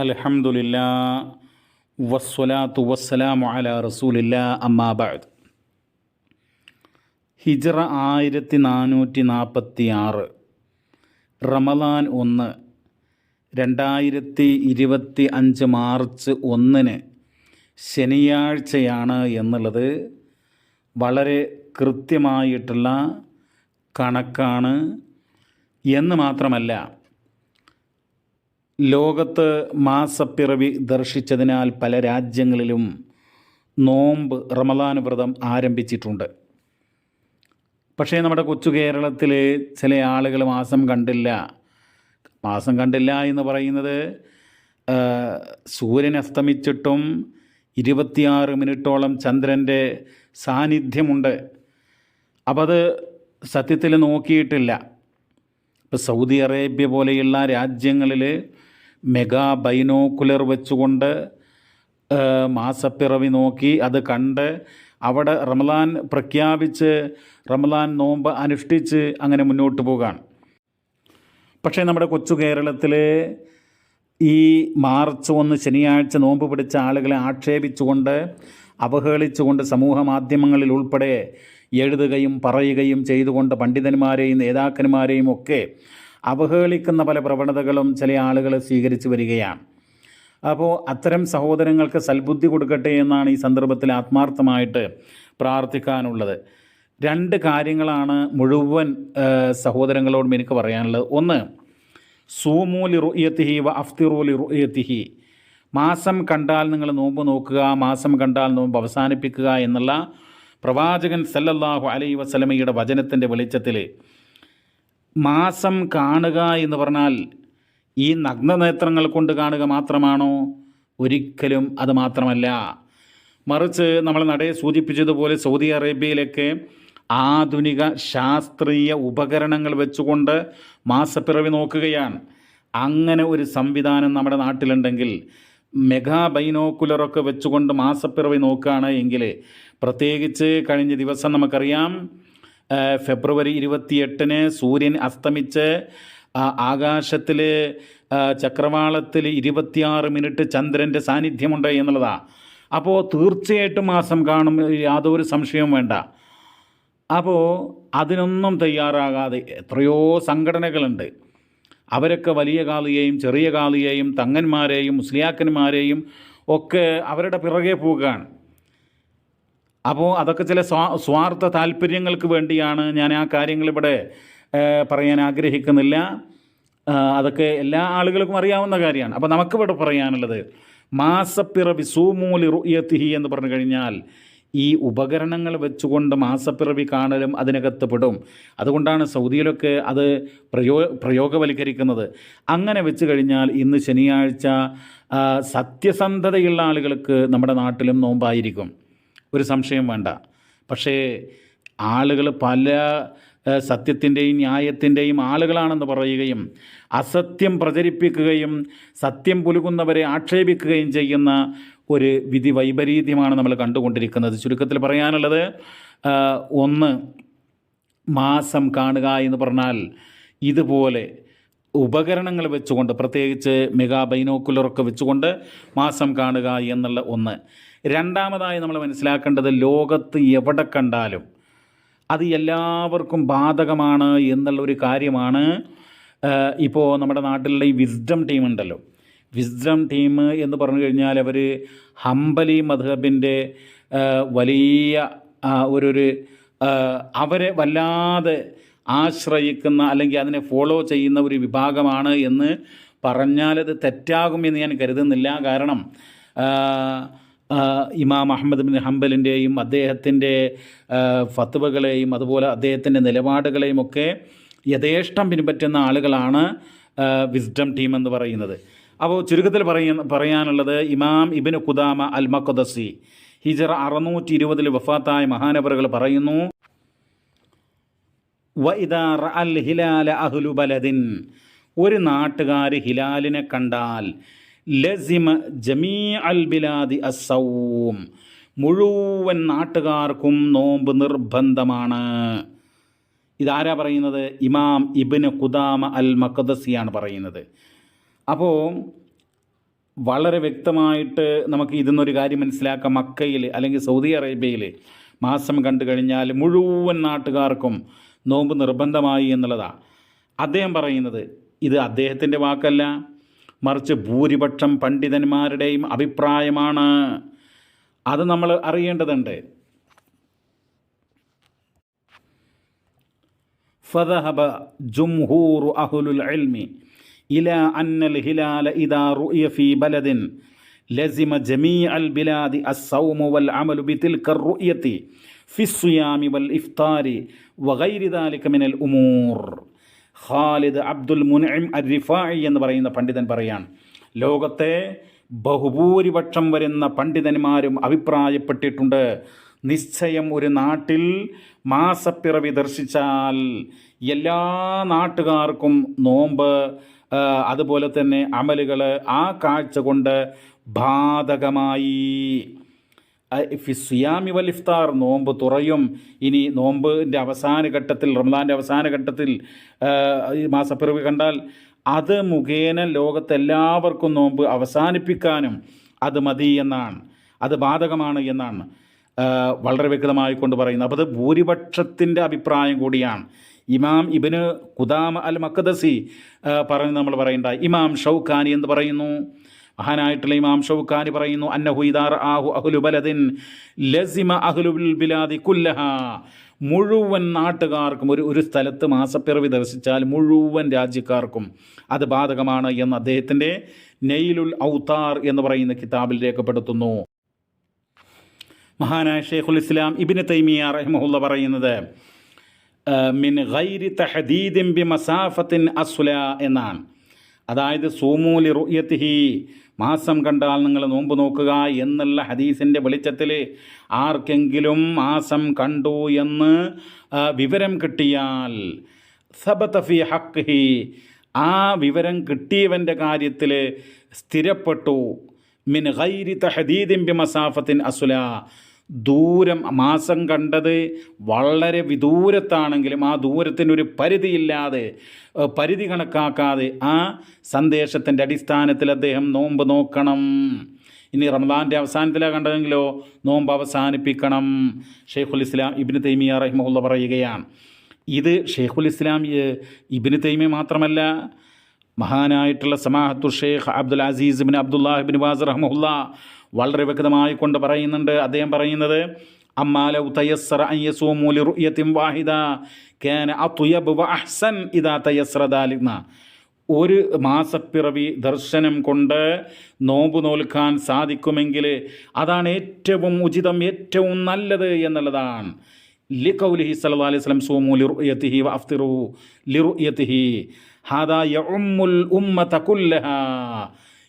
അൽഹംദുലില്ലാ വസ്വലാത്തു വസ്സലാമു അല റസൂലില്ല അമ്മാബാദ് ഹിജറ ആയിരത്തി നാനൂറ്റി നാൽപ്പത്തി ആറ് റമദാൻ ഒന്ന് രണ്ടായിരത്തി ഇരുപത്തി അഞ്ച് മാർച്ച് ഒന്നിന് ശനിയാഴ്ചയാണ് എന്നുള്ളത് വളരെ കൃത്യമായിട്ടുള്ള കണക്കാണ് എന്ന് മാത്രമല്ല ലോകത്ത് മാസപ്പിറവി ദർശിച്ചതിനാൽ പല രാജ്യങ്ങളിലും നോമ്പ് റമദാൻ വ്രതം ആരംഭിച്ചിട്ടുണ്ട്. പക്ഷേ നമ്മുടെ കൊച്ചു കേരളത്തിൽ ചില ആളുകൾ മാസം കണ്ടില്ല. മാസം കണ്ടില്ല എന്ന് പറയുന്നത് സൂര്യൻ അസ്തമിച്ചിട്ടും ഇരുപത്തിയാറ് മിനിറ്റോളം ചന്ദ്രന്റെ സാന്നിധ്യമുണ്ട്. അപ്പോൾ അത് സത്യത്തിൽ നോക്കിയിട്ടില്ല. ഇപ്പോൾ സൗദി അറേബ്യ പോലെയുള്ള രാജ്യങ്ങളിൽ മെഗാ ബൈനോക്കുലർ വെച്ചുകൊണ്ട് മാസപ്പിറവി നോക്കി അത് കണ്ട് അവിടെ റമലാൻ പ്രഖ്യാപിച്ച് റമലാൻ നോമ്പ് അനുഷ്ഠിച്ച് അങ്ങനെ മുന്നോട്ട് പോകാണ്. പക്ഷേ നമ്മുടെ കൊച്ചു കേരളത്തിൽ ഈ മാർച്ച് ഒന്ന് ശനിയാഴ്ച നോമ്പ് പിടിച്ച ആളുകളെ ആക്ഷേപിച്ചുകൊണ്ട് അവഹേളിച്ചുകൊണ്ട് സമൂഹ മാധ്യമങ്ങളിൽ ഉൾപ്പെടെ എഴുതുകയും പറയുകയും ചെയ്തുകൊണ്ട് പണ്ഡിതന്മാരെയും നേതാക്കന്മാരെയും ഒക്കെ അവഹേളിക്കുന്ന പല പ്രവണതകളും ചില ആളുകൾ സ്വീകരിച്ചു വരികയാണ്. അപ്പോൾ അത്തരം സഹോദരങ്ങൾക്ക് സൽബുദ്ധി കൊടുക്കട്ടെ എന്നാണ് ഈ സന്ദർഭത്തിൽ ആത്മാർത്ഥമായിട്ട് പ്രാർത്ഥിക്കാനുള്ളത്. രണ്ട് കാര്യങ്ങളാണ് മുഴുവൻ സഹോദരങ്ങളോടും എനിക്ക് പറയാനുള്ളത്. ഒന്ന് സൂമൂലി റുയത്തിഹി വ അഫ്തിറൂലി റുയത്തിഹി മാസം കണ്ടാൽ നിങ്ങൾ നോമ്പ് നോക്കുക മാസം കണ്ടാൽ നോമ്പ് അവസാനിപ്പിക്കുക എന്നുള്ള പ്രവാചകൻ സല്ലല്ലാഹു അലൈ വസലമയുടെ വചനത്തിന്റെ വെളിച്ചത്തിൽ മാസം കാണുക എന്ന് പറഞ്ഞാൽ ഈ നഗ്നനേത്രങ്ങൾ കൊണ്ട് കാണുക മാത്രമാണോ? ഒരിക്കലും അത് മാത്രമല്ല. മറിച്ച് നമ്മൾ നടയെ സൂചിപ്പിച്ചതുപോലെ സൗദി അറേബ്യയിലൊക്കെ ആധുനിക ശാസ്ത്രീയ ഉപകരണങ്ങൾ വെച്ചുകൊണ്ട് മാസപ്പിറവി നോക്കുകയാണ്. അങ്ങനെ ഒരു സംവിധാനം നമ്മുടെ നാട്ടിലുണ്ടെങ്കിൽ മെഗാ ബൈനോക്കുലറൊക്കെ വെച്ചുകൊണ്ട് മാസപ്പിറവി നോക്കുകയാണ് എങ്കിൽ പ്രത്യേകിച്ച് കഴിഞ്ഞ ദിവസം നമുക്കറിയാം ഫെബ്രുവരി ഇരുപത്തിയെട്ടിന് സൂര്യൻ അസ്തമിച്ച് ആകാശത്തിൽ ചക്രവാളത്തിൽ ഇരുപത്തിയാറ് മിനിറ്റ് ചന്ദ്രന്റെ സാന്നിധ്യമുണ്ട് എന്നുള്ളതാണ് അപ്പോൾ തീർച്ചയായിട്ടും മാസം കാണും യാതൊരു സംശയവും വേണ്ട. അപ്പോൾ അതിനൊന്നും തയ്യാറാകാതെ എത്രയോ സംഘടനകളുണ്ട്. അവരൊക്കെ വലിയ കാളിയെയും ചെറിയ കാളിയെയും തങ്ങന്മാരെയും മുസ്ലിയാക്കന്മാരെയും ഒക്കെ അവരുടെ പിറകെ പോവുകയാണ്. അപ്പോൾ അതൊക്കെ ചില സ്വാ സ്വാർത്ഥ താല്പര്യങ്ങൾക്ക് വേണ്ടിയാണ് ഞാൻ ആ കാര്യങ്ങളിവിടെ പറയാൻ ആഗ്രഹിക്കുന്നില്ല. അതൊക്കെ എല്ലാ ആളുകൾക്കും അറിയാവുന്ന കാര്യമാണ്. അപ്പോൾ നമുക്കിവിടെ പറയാനുള്ളത് മാസപ്പിറവി സൂമൂലി റുയത്തിഹി എന്ന് പറഞ്ഞു കഴിഞ്ഞാൽ ഈ ഉപകരണങ്ങൾ വെച്ചുകൊണ്ട് മാസപ്പിറവി കാണലും അതിനകത്ത് പെടും അതുകൊണ്ടാണ് സൗദിയിലൊക്കെ അത് പ്രയോ പ്രയോഗവൽക്കരിക്കുന്നത്. അങ്ങനെ വെച്ച് കഴിഞ്ഞാൽ ഇന്ന് ശനിയാഴ്ച സത്യസന്ധതയുള്ള ആളുകൾക്ക് നമ്മുടെ നാട്ടിലും നോമ്പായിരിക്കും. ഒരു സംശയം വേണ്ട. പക്ഷേ ആളുകൾ പല സത്യത്തിന്റെയും ന്യായത്തിന്റെയും ആളുകളാണെന്ന് പറയുകയും അസത്യം പ്രചരിപ്പിക്കുകയും സത്യം പുലുകുന്നവരെ ആക്ഷേപിക്കുകയും ചെയ്യുന്ന ഒരു വിധി വൈപരീത്യമാണ് നമ്മൾ കണ്ടുകൊണ്ടിരിക്കുന്നത്. ചുരുക്കത്തിൽ പറയാനുള്ളത് ഒന്ന് മാസം കാണുക എന്ന് പറഞ്ഞാൽ ഇതുപോലെ ഉപകരണങ്ങൾ വെച്ചുകൊണ്ട് പ്രത്യേകിച്ച് മെഗാ ബൈനോക്കുലറൊക്കെ വെച്ചുകൊണ്ട് മാസം കാണുക എന്നുള്ള ഒന്ന്. രണ്ടാമതായി നമ്മൾ മനസ്സിലാക്കേണ്ടത് ലോകത്ത് എവിടെ കണ്ടാലും അത് എല്ലാവർക്കും ബാധകമാണ് എന്നുള്ള ഒരു കാര്യമാണ് ഇപ്പോൾ നമ്മുടെ നാട്ടിലുള്ള ഈ വിസ്ഡം ടീം ഉണ്ടല്ലോ. വിസ്ഡം ടീം എന്ന് പറഞ്ഞു കഴിഞ്ഞാൽ അവർ ഹംബലി മധബിന്റെ വലിയ ഒരു ഒരു അവരെ വല്ലാതെ ആശ്രയിക്കുന്ന അല്ലെങ്കിൽ അതിനെ ഫോളോ ചെയ്യുന്ന ഒരു വിഭാഗമാണ് എന്ന് പറഞ്ഞാലത് തെറ്റാകുമെന്ന് ഞാൻ കരുതുന്നില്ല. കാരണം ഇമാം അഹമ്മദ് ബിൻ ഹംബലിന്റെയും അദ്ദേഹത്തിന്റെ ഫത്തുവകളെയും അതുപോലെ അദ്ദേഹത്തിന്റെ നിലപാടുകളെയും ഒക്കെ യഥേഷ്ടം പിൻപറ്റുന്ന ആളുകളാണ് വിസ്ഡം ടീം എന്ന് പറയുന്നത്. അപ്പോൾ ചുരുക്കത്തിൽ പറയ പറയാനുള്ളത് ഇമാം ഇബിന് ഖുദാമ അൽ മഖദസി ഹിജറ അറുന്നൂറ്റി ഇരുപതിൽ വഫാത്തായ മഹാനവറുകൾ പറയുന്നു വഇദാ അൽ ഹിലാല അഹ്ലു ബലദിൻ. ഒരു നാട്ടുകാർ ഹിലാലിനെ കണ്ടാൽ ലസിമ ജമീ അൽ ബിലാദി അസൗം മുഴുവൻ നാട്ടുകാർക്കും നോമ്പ് നിർബന്ധമാണ്. ഇതാരാ പറയുന്നത്? ഇമാം ഇബിന് കുദാമ അൽ മക്കദസിയാണ് പറയുന്നത്. അപ്പോൾ വളരെ വ്യക്തമായിട്ട് നമുക്ക് ഇതിന്നൊരു കാര്യം മനസ്സിലാക്കാം. മക്കയിൽ അല്ലെങ്കിൽ സൗദി അറേബ്യയിൽ മാസം കണ്ടു കഴിഞ്ഞാൽ മുഴുവൻ നാട്ടുകാർക്കും നോമ്പ് നിർബന്ധമായി എന്നുള്ളതാണ് അദ്ദേഹം പറയുന്നത് ഇത് അദ്ദേഹത്തിന്റെ വാക്കല്ല. മറിച്ച് ഭൂരിപക്ഷം പണ്ഡിതന്മാരുടെയും അഭിപ്രായമാണ്. അത് നമ്മൾ അറിയേണ്ടതുണ്ട്. ഫദഹബ ജുംഹൂർ അഹുലുൽ അൽമി ഇല അന്നൽ ഹിലാല ഇദാ റുയ ഫി ബലദിൻ ലസിമ ജമീ അൽ ബിലാദി വൽ അമലു ബിതിൽക റുയതി ഫി വൽ ഇഫ്താരി വഗൈരി ദാലിക മിനൽ ഉമൂർ. ഖാലിദ് അബ്ദുൽ മുനഇം റിഫായി എന്ന് പറയുന്ന പണ്ഡിതൻ പറയാണ് ലോകത്തെ ബഹുഭൂരിപക്ഷം വരുന്ന പണ്ഡിതന്മാരും അഭിപ്രായപ്പെട്ടിട്ടുണ്ട്. നിശ്ചയം ഒരു നാട്ടിൽ മാസപ്പിറവി ദർശിച്ചാൽ എല്ലാ നാട്ടുകാർക്കും നോമ്പ് അതുപോലെ തന്നെ അമലുകൾ ആ കാഴ്ച കൊണ്ട് ബാധകമായി. ഫിസിയാമി വൽ ഇഫ്താർ നോമ്പ് തുറയും. ഇനി നോമ്പിന്റെ അവസാന ഘട്ടത്തിൽ റംസാന്റെ അവസാന ഘട്ടത്തിൽ മാസപ്പിറവി കണ്ടാൽ അത് മുഖേന ലോകത്തെല്ലാവർക്കും നോമ്പ് അവസാനിപ്പിക്കാനും അത് മതി എന്നാണ്. അത് ബാധകമാണ് എന്നാണ് വളരെ വ്യക്തമായി കൊണ്ട് പറയുന്നത്. അപ്പോൾ അത് ഭൂരിപക്ഷത്തിന്റെ അഭിപ്രായം കൂടിയാണ്. ഇമാം ഇബിന് കുദാമ അൽ മക്കദസി പറഞ്ഞ് നമ്മൾ പറയണ്ട ഇമാം ഷൗഖാനി എന്ന് പറയുന്നു? മഹാനായിട്ടുള്ള ഇമാം ഷൗക്കാനി പറയുന്നു അന്നഹു ഇദാർ ആഹു അഹുലു ബലദിൻ ലസിമ അഹ്ലുൽ ബിലാദി കുല്ലഹ. മുഴുവൻ നാട്ടുകാർക്കും ഒരു ഒരു സ്ഥലത്ത് മാസപ്പിറവി ദർശിച്ചാൽ മുഴുവൻ രാജ്യക്കാർക്കും അത് ബാധകമാണ് എന്ന് അദ്ദേഹത്തിന്റെ നെയിലുൽ ഔത്താർ എന്ന് പറയുന്ന കിതാബിൽ രേഖപ്പെടുത്തുന്നു. മഹാനായ ഷെയ്ഖുൽ ഇസ്ലാം ഇബിന് തൈമിയ റഹ്മുല്ല പറയുന്നത് മിൻ ഗൈരി തഹദീദിൻ ബി മസാഫത്തിൻ അസ്ല എന്നാണ്. അതായത് സൂമൂലി റുയത്തിഹി മാസം കണ്ടാൽ നിങ്ങൾ നോമ്പ് നോക്കുക എന്നുള്ള ഹദീസിന്റെ വെളിച്ചത്തിൽ ആർക്കെങ്കിലും മാസം കണ്ടു എന്ന് വിവരം കിട്ടിയാൽ സബതഫി ഹക്കി ആ വിവരം കിട്ടിയവന്റെ കാര്യത്തിൽ സ്ഥിരപ്പെട്ടു. മിൻ ഗൈരി തഹദീദിൻ ബി മസാഫത്തിൻ അസുല. ദൂരം മാസം കണ്ടത് വളരെ വിദൂരത്താണെങ്കിലും ആ ദൂരത്തിനൊരു പരിധിയില്ലാതെ പരിധി കണക്കാക്കാതെ ആ സന്ദേശത്തിന്റെ അടിസ്ഥാനത്തിൽ അദ്ദേഹം നോമ്പ് നോക്കണം. ഇനി റമദാന്റെ അവസാനത്തിലാണ് കണ്ടതെങ്കിലോ നോമ്പ് അവസാനിപ്പിക്കണം. ഷെയ്ഖുൽ ഇസ്ലാം ഇബിന് തൈമിയ റഹിമുള്ള പറയുകയാണ്. ഇത് ഷെയ്ഖുൽ ഇസ്ലാം ഇബിന് തൈമിയ മാത്രമല്ല മഹാനായിട്ടുള്ള സമാഹത്തു Sheikh Abdul Aziz bin Abdullah bin Baz റഹ്മുല്ല വളരെ വ്യക്തമായി കൊണ്ട് പറയുന്നുണ്ട്. അദ്ദേഹം പറയുന്നത് അമ്മാലൗ തയസ്സറ അൻ യസൂമു വാഹിദ കാന അത്യബ് വഅഹ്സൻ ഇദാ തയസ്സറ ദാലിന ഒരു മാസപ്പിറവി ദർശനം കൊണ്ട് നോമ്പ് നോൽക്കാൻ സാധിക്കുമെങ്കിൽ അതാണ് ഏറ്റവും ഉചിതം ഏറ്റവും നല്ലത് എന്നുള്ളതാണ്. ലിഖൗലിഹി സല്ലാ അലൈഹി വസല്ലം സൂമു ലിറുയതിഹി വഫ്തിറു ലിറുയതിഹി ഹാദാ യഉമ്മുൽ ഉമ്മത കുല്ലഹാ.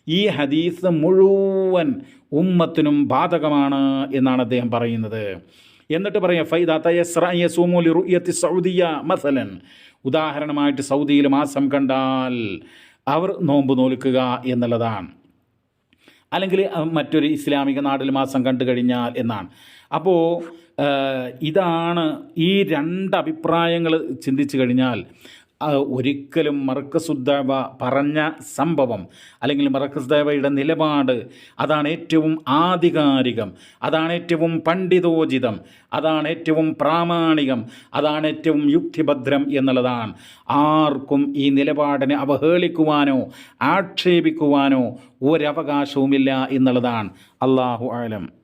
ഈ ഹദീസ് മുഴുവൻ ഉമ്മത്തിനും ബാധകമാണ് എന്നാണ് അദ്ദേഹം പറയുന്നത്. എന്നിട്ട് പറയാം ഫൈദ തയസ്ര യസൂമു ലിറുയത്തി സൗദിയ മസലൻ. ഉദാഹരണമായിട്ട് സൗദിയിൽ മാസം കണ്ടാൽ അവർ നോമ്പ് നോൽക്കുക എന്നുള്ളതാണ്. അല്ലെങ്കിൽ മറ്റൊരു ഇസ്ലാമിക നാട്ടിൽ മാസം കണ്ടു കഴിഞ്ഞാൽ എന്നാണ്. അപ്പോൾ ഇതാണ് ഈ രണ്ട് അഭിപ്രായങ്ങൾ ചിന്തിച്ചു കഴിഞ്ഞാൽ ഒരിക്കലും മറക്കസുദ്ദേവ പറഞ്ഞ സംഭവം അല്ലെങ്കിൽ മർക്കസുദ്ദവയുടെ നിലപാട് അതാണ് ഏറ്റവും ആധികാരികം അതാണ് ഏറ്റവും പണ്ഡിതോചിതം അതാണ് ഏറ്റവും പ്രാമാണികം അതാണ് ഏറ്റവും യുക്തിഭദ്രം എന്നുള്ളതാണ്. ആർക്കും ഈ നിലപാടിനെ അവഹേളിക്കുവാനോ ആക്ഷേപിക്കുവാനോ ഒരവകാശവുമില്ല എന്നുള്ളതാണ്. അള്ളാഹു ആലം.